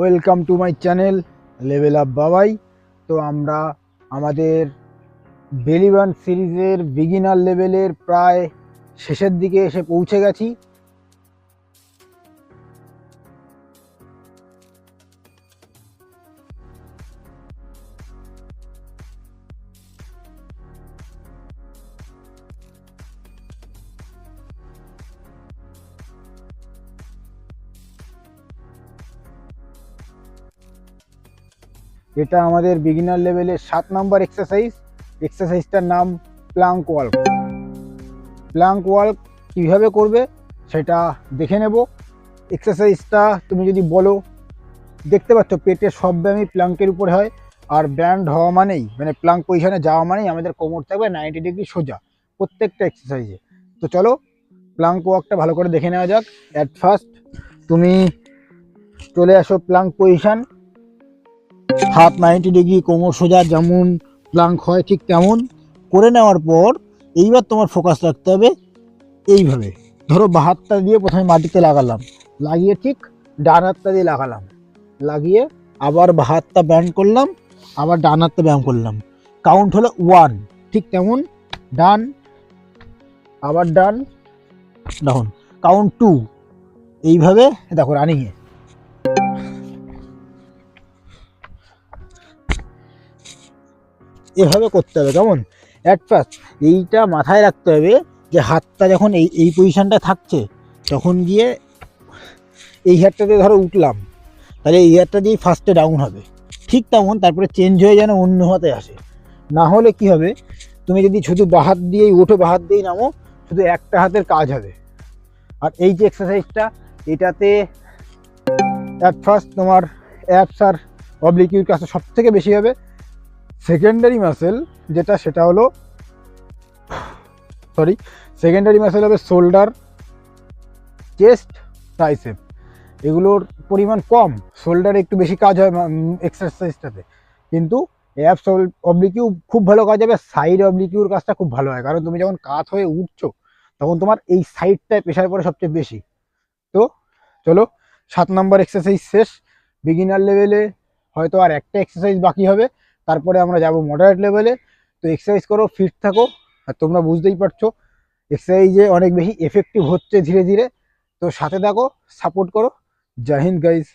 Welcome to my channel level up Babai. তো আমরা আমাদের বেলিবান সিরিজের বিগিনার লেভেলের প্রায় শেষের দিকে এসে পৌঁছে গেছি। এটা আমাদের বিগিনার লেভেলের সাত নম্বর এক্সারসাইজ এক্সারসাইজটার নাম প্লাঙ্ক ওয়ার্ক প্লাঙ্ক ওয়ার্ক কীভাবে করবে সেটা দেখে নেব। এক্সারসাইজটা তুমি যদি বলো, দেখতে পাচ্ছ পেটের সব ব্যায়ামই প্লাঙ্কের উপরে হয়, আর ব্যান্ড হওয়া মানেই মানে প্লাঙ্ক পজিশনে যাওয়া মানেই আমাদের কোমর থাকবে নাইনটি ডিগ্রি সোজা প্রত্যেকটা এক্সারসাইজে তো চলো প্লাঙ্ক ওয়ার্কটা ভালো করে দেখে নেওয়া যাক। অ্যাট ফার্স্ট তুমি চলে আসো প্লাঙ্ক পজিশন হাত নাইনটি ডিগ্রি কোমর সোজা যেমন প্লাঙ্ক হয় ঠিক তেমন করে নেওয়ার পর এইবার তোমার ফোকাস রাখতে হবে এইভাবে। ধরো বা হাতটা দিয়ে প্রথমে মাটিতে লাগালাম, লাগিয়ে ঠিক ডান হাতটা দিয়ে লাগালাম, লাগিয়ে আবার বা হাতটা ব্যান্ড করলাম, আবার ডান হাতটা ব্যায়াম করলাম। কাউন্ট হলো ওয়ান ঠিক তেমন ডান, আবার ডান ডাউন কাউন্ট টু এইভাবে দেখো রানিংয়ে এভাবে করতে হবে, কেমন? অ্যাট ফার্স্ট এইটা মাথায় রাখতে হবে যে হাতটা যখন এই এই পজিশানটা থাকছে, তখন গিয়ে এই হাতটাতে ধরো উঠলাম, তাহলে এই হাতটা দিয়েই ফার্স্টে ডাউন হবে। ঠিক তেমন তারপরে চেঞ্জ হয়ে যেন অন্য হাতে আসে। না হলে কি হবে? তুমি যদি শুধু বাহাত দিয়েই ওঠো বাহাত দিয়েই নামো, শুধু একটা হাতের কাজ হবে। আর এই যে এক্সারসাইজটা এটাতে অ্যাট ফার্স্ট তোমার অ্যাপস আর অবলিকিউর কাছে সব থেকে বেশি হবে। সেকেন্ডারি মাসেল যেটা সেটা হলো সরি সেকেন্ডারি মাসেল হবে শোল্ডার চেস্ট ট্রাইসেপ এগুলোর পরিমাণ কম শোল্ডারে একটু বেশি কাজ হয় এক্সারসাইজটাতে কিন্তু অ্যাপস অবলিকিউ খুব ভালো কাজ হবে সাইড অবলিকিউর কাজটা খুব ভালো হয়। কারণ তুমি যখন কাত হয়ে উঠছো, তখন তোমার এই সাইডটায় প্রেশার পড়ে সবচেয়ে বেশি। তো চলো, সাত নম্বর এক্সারসাইজ শেষ। বিগিনার লেভেলে হয়তো আর একটা এক্সারসাইজ বাকি হবে। তারপরে আমরা যাব মডারেট লেভেলে তো এক্সারসাইজ করো ফিট থাকো। আর তোমরা বুঝতেই পারছ এক্সারসাইজে অনেক বেশি এফেক্টিভ হচ্ছে ধীরে ধীরে। তো সাথে থাকো সাপোর্ট করো। জয় হিন্দ গাইজ